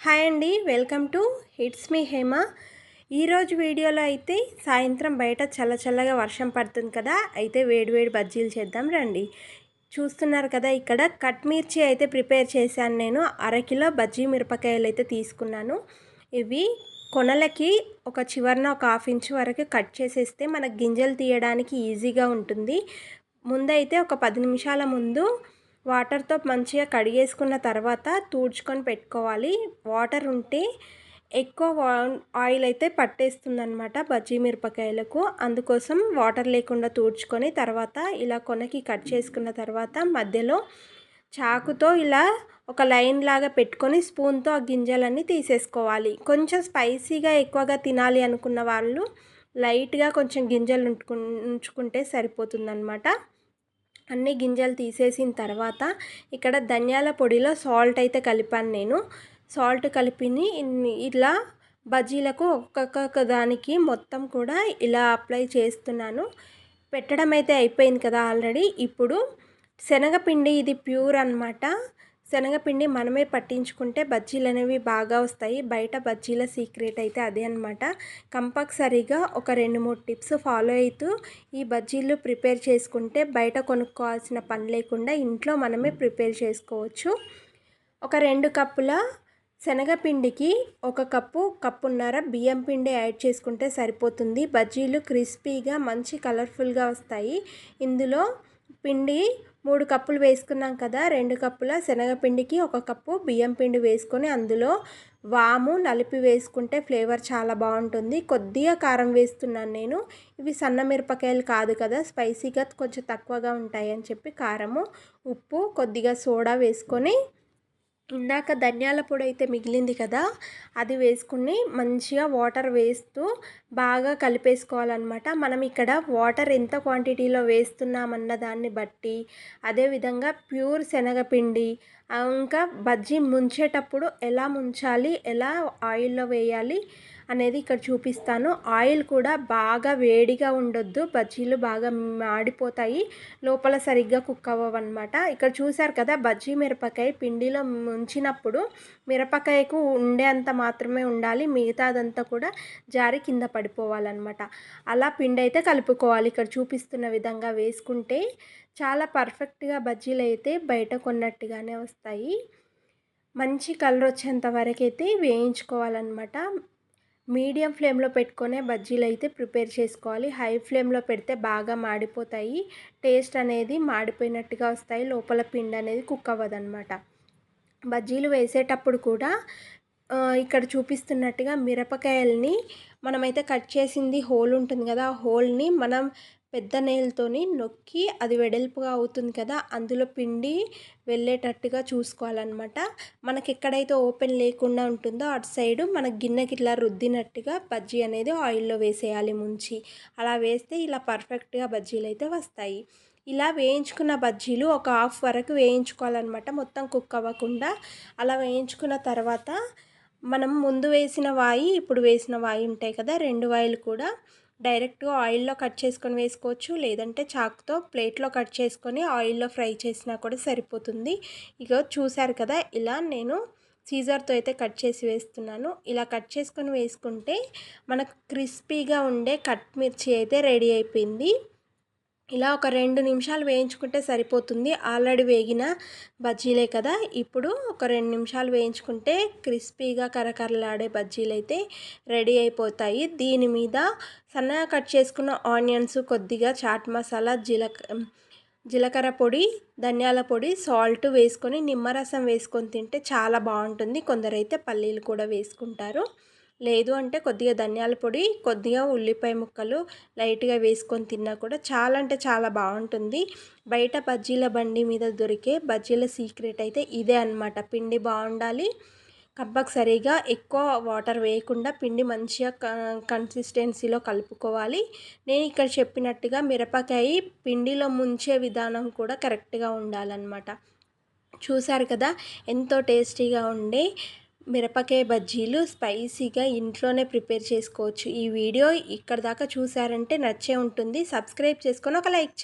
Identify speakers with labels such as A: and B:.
A: Hi అండి welcome to hits మీ హేమ. ఈరోజు వీడియోలో అయితే సాయంత్రం బయట చల్ల చల్లగా వర్షం పడుతుంది కదా అయితే వేడివేడి బజ్జీలు చేద్దాం రండి. చూస్తున్నారు కదా ఇక్కడ కట్ మిర్చి అయితే ప్రిపేర్ చేశాను నేను అరకిలో బజ్జీ మిరపకాయలు అయితే తీసుకున్నాను. ఇవి కొనలకి ఒక చివరిన ఒక హాఫ్ ఇంచ్ వరకు కట్ చేసేస్తే మనకు గింజలు తీయడానికి ఈజీగా ఉంటుంది. ముందైతే ఒక పది నిమిషాల ముందు వాటర్తో మంచిగా కడిగేసుకున్న తర్వాత తూడ్చుకొని పెట్టుకోవాలి. వాటర్ ఉంటే ఎక్కువ ఆయిల్ అయితే పట్టేస్తుంది అనమాట బజ్జీ మిరపకాయలకు. అందుకోసం వాటర్ లేకుండా తూడ్చుకొని తర్వాత ఇలా కొనకి కట్ చేసుకున్న తర్వాత మధ్యలో చాకుతో ఇలా ఒక లైన్ లాగా పెట్టుకొని స్పూన్తో ఆ గింజలన్నీ తీసేసుకోవాలి. కొంచెం స్పైసీగా ఎక్కువగా తినాలి అనుకున్న వాళ్ళు లైట్గా కొంచెం గింజలు ఉంచుకుంటే సరిపోతుందన్నమాట. అన్ని గింజలు తీసేసిన తర్వాత ఇక్కడ ధనియాల పొడిలో సాల్ట్ అయితే కలిపాను నేను. సాల్ట్ కలిపిని ఇలా బజ్జీలకు ఒక్కొక్క దానికి మొత్తం కూడా ఇలా అప్లై చేస్తున్నాను. పెట్టడం అయితే అయిపోయింది కదా ఆల్రెడీ. ఇప్పుడు శనగపిండి ఇది ప్యూర్ అనమాట శనగపిండి మనమే పట్టించుకుంటే బజ్జీలు అనేవి బాగా వస్తాయి. బయట బజ్జీల సీక్రెట్ అయితే అదే అనమాట కంపల్సరీగా ఒక రెండు మూడు టిప్స్ ఫాలో అవుతూ ఈ బజ్జీలు ప్రిపేర్ చేసుకుంటే బయట కొనుక్కోవాల్సిన పని లేకుండా ఇంట్లో మనమే ప్రిపేర్ చేసుకోవచ్చు. ఒక రెండు కప్పుల శనగపిండికి ఒక కప్పు కప్పున్నర బియ్యం పిండి యాడ్ చేసుకుంటే సరిపోతుంది. బజ్జీలు క్రిస్పీగా మంచి కలర్ఫుల్గా వస్తాయి. ఇందులో పిండి మూడు కప్పులు వేసుకున్నాం కదా రెండు కప్పుల శనగపిండికి ఒక కప్పు బియ్యం పిండి వేసుకొని అందులో వాము నలిపి వేసుకుంటే ఫ్లేవర్ చాలా బాగుంటుంది. కొద్దిగా కారం వేస్తున్నాను నేను. ఇవి సన్న మిరపకాయలు కాదు కదా స్పైసీగా కొంచెం తక్కువగా ఉంటాయి అని చెప్పి కారము ఉప్పు కొద్దిగా సోడా వేసుకొని ఇందాక ధనియాల పొడి అయితే మిగిలింది కదా అది వేసుకుని మంచిగా వాటర్ వేస్తూ బాగా కలిపేసుకోవాలన్నమాట. మనం ఇక్కడ వాటర్ ఎంత క్వాంటిటీలో వేస్తున్నామన్న దాన్ని బట్టి అదేవిధంగా ప్యూర్ శనగపిండి ఇంకా బజ్జీ ముంచేటప్పుడు ఎలా ముంచాలి ఎలా ఆయిల్లో వేయాలి అనేది ఇక్కడ చూపిస్తాను. ఆయిల్ కూడా బాగా వేడిగా ఉండొద్దు. బజ్జీలు బాగా మాడిపోతాయి. లోపల సరిగ్గా కుక్ అవ్వవన్నమాట. ఇక్కడ చూసారు కదా బజ్జీ మిరపకాయ పిండిలో ముంచినప్పుడు మిరపకాయకు ఉండేంత మాత్రమే ఉండాలి. మిగతాదంతా కూడా జారి కింద పడిపోవాలన్నమాట. అలా పిండి అయితే కలుపుకోవాలి. ఇక్కడ చూపిస్తున్న విధంగా వేసుకుంటే చాలా పర్ఫెక్ట్గా బజ్జీలు అయితే బయట కొన్నట్టుగానే వస్తాయి. మంచి కలర్ వచ్చేంత వరకు అయితే వేయించుకోవాలన్నమాట. మీడియం ఫ్లేమ్లో పెట్టుకునే బజ్జీలు అయితే ప్రిపేర్ చేసుకోవాలి. హై ఫ్లేమ్లో పెడితే బాగా మాడిపోతాయి. టేస్ట్ అనేది మాడిపోయినట్టుగా వస్తాయి. లోపల పిండి అనేది కుక్ అవ్వదనమాట బజ్జీలు వేసేటప్పుడు కూడా ఇక్కడ చూపిస్తున్నట్టుగా మిరపకాయల్ని మనమైతే కట్ చేసింది హోల్ ఉంటుంది కదా ఆ హోల్ని మనం పెద్ద నేలతోని నొక్కి అది వెడల్పుగా అవుతుంది కదా అందులో పిండి వెళ్ళేటట్టుగా చూసుకోవాలన్నమాట. మనకి ఎక్కడైతే ఓపెన్ లేకుండా ఉంటుందో అటు సైడు మన గిన్నెకి ఇట్లా రుద్దినట్టుగా బజ్జీ అనేది ఆయిల్లో వేసేయాలి ముంచి. అలా వేస్తే ఇలా పర్ఫెక్ట్గా బజ్జీలు అయితే వస్తాయి. ఇలా వేయించుకున్న బజ్జీలు ఒక హాఫ్ వరకు వేయించుకోవాలన్నమాట మొత్తం కుక్ అవ్వకుండా. అలా వేయించుకున్న తర్వాత మనం ముందు వేసిన వాయి ఇప్పుడు వేసిన వాయి ఉంటాయి కదా రెండు వాయిలు కూడా. డైరెక్ట్గా ఆయిల్లో కట్ చేసుకొని వేసుకోవచ్చు. లేదంటే చాకుతో ప్లేట్లో కట్ చేసుకొని ఆయిల్లో ఫ్రై చేసినా కూడా సరిపోతుంది. ఇక చూసారు కదా ఇలా నేను సీజర్తో అయితే కట్ చేసి వేస్తున్నాను. ఇలా కట్ చేసుకొని వేసుకుంటే మనకు క్రిస్పీగా ఉండే కట్ మిర్చి అయితే రెడీ అయిపోయింది. ఇలా ఒక రెండు నిమిషాలు వేయించుకుంటే సరిపోతుంది. ఆల్రెడీ వేగిన బజ్జీలే కదా. ఇప్పుడు ఒక రెండు నిమిషాలు వేయించుకుంటే క్రిస్పీగా కరకరలాడే బజ్జీలు అయితే రెడీ అయిపోతాయి. దీని మీద సన్నగా కట్ చేసుకున్న ఆనియన్స్ కొద్దిగా చాట్ మసాలా జీలక జీలకర్ర పొడి ధనియాల పొడి సాల్ట్ వేసుకొని నిమ్మరసం వేసుకొని తింటే చాలా బాగుంటుంది. కొందరైతే పల్లీలు కూడా వేసుకుంటారు. లేదు అంటే కొద్దిగా ధనియాల పొడి కొద్దిగా ఉల్లిపాయ ముక్కలు లైట్గా వేసుకొని తిన్నా కూడా చాలా అంటే చాలా బాగుంటుంది. బయట బజ్జీల బండి మీద దొరికే బజ్జీల సీక్రెట్ అయితే ఇదే అనమాట పిండి బాగుండాలి. కంపల్సరీగా ఎక్కువ వాటర్ వేయకుండా పిండి మంచిగా కన్సిస్టెన్సీలో కలుపుకోవాలి. నేను ఇక్కడ చెప్పినట్టుగా మిరపకాయ పిండిలో ముంచే విధానం కూడా కరెక్ట్గా ఉండాలన్నమాట. చూసారు కదా ఎంతో టేస్టీగా ఉండే మిరపకాయ బజ్జీలు స్పైసీగా ఇంట్లోనే ప్రిపేర్ చేసుకోవచ్చు. ఈ వీడియో ఇక్కడ దాకా చూసారంటే నచ్చే ఉంటుంది. సబ్స్క్రైబ్ చేసుకొని ఒక లైక్